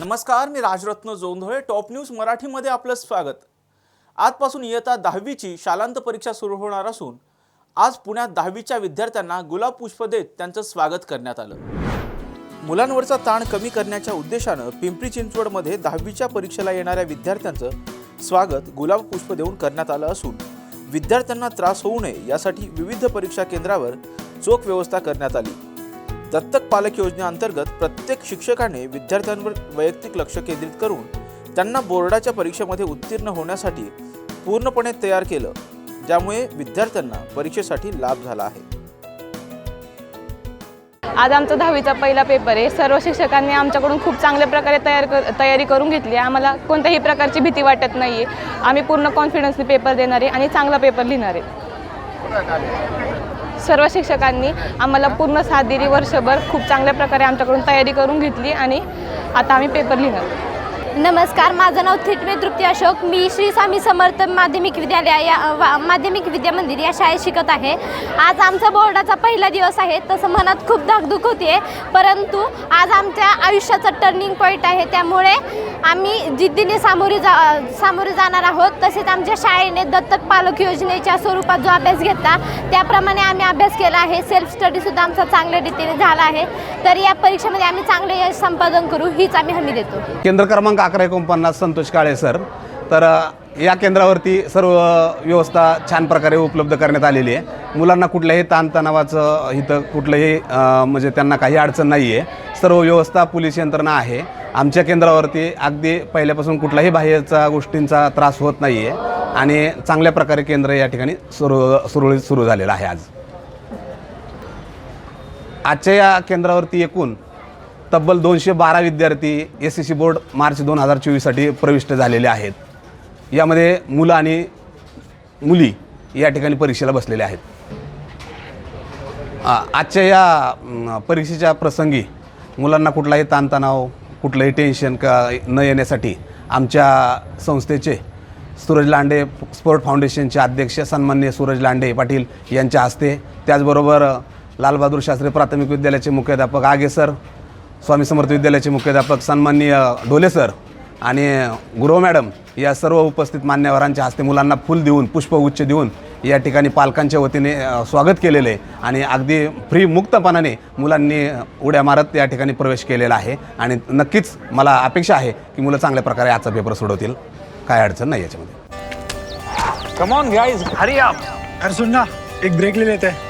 नमस्कार मी Rajratna Jondhale top news मराठीमध्ये आपलं स्वागत. आजपासून इयत्ता दहावीची शालांत परीक्षा सुरू होणार असून आज पुण्यात दहावीच्या विद्यार्थ्यांना गुलाब पुष्प देत त्यांचं स्वागत करण्यात आलं. मुलांवरचा ताण कमी करण्याच्या उद्देशानं पिंपरी चिंचवडमध्ये दहावीच्या परीक्षेला येणाऱ्या विद्यार्थ्यांचं स्वागत गुलाब पुष्प देऊन करण्यात आलं असून विद्यार्थ्यांना त्रास होऊ नये यासाठी विविध परीक्षा केंद्रावर चोख व्यवस्था करण्यात आली. दत्तक पालक योजनेअंतर्गत प्रत्येक शिक्षकाने विद्यार्थ्यांवर वैयक्तिक लक्ष केंद्रित करून त्यांना बोर्डाच्या परीक्षेमध्ये उत्तीर्ण होण्यासाठी पूर्णपणे तयार केलं ज्यामुळे विद्यार्थ्यांना परीक्षेसाठी लाभ झाला आहे. आज आमचा दहावीचा पहिला पेपर आहे. सर्व शिक्षकांनी आमच्याकडून खूप चांगल्या प्रकारे तयार कर तयारी करून घेतली आहे. आम्हाला कोणत्याही प्रकारची भीती वाटत नाही आहे आम्ही पूर्ण कॉन्फिडन्सने पेपर देणार आहे आणि चांगला पेपर लिहिणार आहे. सर्व शिक्षकांनी आम्हाला पूर्ण सात दिली वर्षभर खूप चांगल्या प्रकारे आमच्याकडून तयारी करून घेतली आणि आता आम्ही पेपर लिहिणार. नमस्कार माझं नाव थिटमे तृप्ती अशोक. मी श्री स्वामी समर्थ माध्यमिक विद्यालय या वा- माध्यमिक विद्या मंदिर या शाळेत शिकत आहे. आज आमचा बोर्डाचा पहिला दिवस आहे. तसं मनात खूप धाकधूक होती परंतु आज आमच्या आयुष्याचा टर्निंग पॉईंट आहे. त्यामुळे आम्ही जिद्दीने सामोरे जा सामोरे जाणार आहोत. तसेच आमच्या शाळेने दत्तक पालक योजनेच्या स्वरूपात जो अभ्यास घेतला त्याप्रमाणे आम्ही अभ्यास केला आहे. सेल्फ स्टडीसुद्धा आमचा चांगल्या रीतीने झाला आहे. तर या परीक्षेमध्ये आम्ही चांगले यश संपादन करू हीच आम्ही हमी देतो. केंद्र क्रमांक अकरा एकोणपन्नास संतोष काळे सर. तर या केंद्रावरती सर्व व्यवस्था छान प्रकारे उपलब्ध करण्यात आलेली आहे. मुलांना कुठल्याही ताणतणावाचं इथं कुठलंही म्हणजे त्यांना काही अडचण नाही आहे सर्व व्यवस्था पोलीस यंत्रणा आहे. आमच्या केंद्रावरती अगदी पहिल्यापासून कुठल्याही बाह्यचा गोष्टींचा त्रास होत नाही आहे आणि चांगल्या प्रकारे केंद्र या ठिकाणी सुरू सुरळीत सुरू झालेलं आहे आज. आजच्या या केंद्रावरती एकूण तब्बल दोनशे बारा विद्यार्थी S C C board March दोन हजार चोवीससाठी प्रविष्ट झालेले आहेत. यामध्ये मुलं आणि मुली या ठिकाणी परीक्षेला बसलेल्या आहेत. आजच्या या परीक्षेच्या प्रसंगी मुलांना कुठलाही ताणतणाव कुठलंही टेन्शन का न येण्यासाठी आमच्या संस्थेचे सूरज लांडे स्पोर्ट फाउंडेशनचे अध्यक्ष सन्मान्य सूरज लांडे पाटील यांच्या हस्ते त्याचबरोबर लालबहादूर शास्त्री प्राथमिक विद्यालयाचे मुख्याध्यापक आगे सर स्वामी समर्थ विद्यालयाचे मुख्याध्यापक सन्माननीय ढोले सर आणि गुरव मॅडम या सर्व उपस्थित मान्यवरांच्या हस्ते मुलांना फुल देऊन पुष्पगुच्छ देऊन या ठिकाणी पालकांच्या वतीने स्वागत केलेलं आहे आणि अगदी फ्री मुक्तपणाने मुलांनी उड्या मारत या ठिकाणी प्रवेश केलेला आहे. आणि नक्कीच मला अपेक्षा आहे की मुलं चांगल्या प्रकारे आजचा पेपर सोडवतील. काय अडचण नाही याच्यामध्ये. कम ऑन गाइस हरी आप अरे सुन ना एक ब्रेक ले लेते. हैं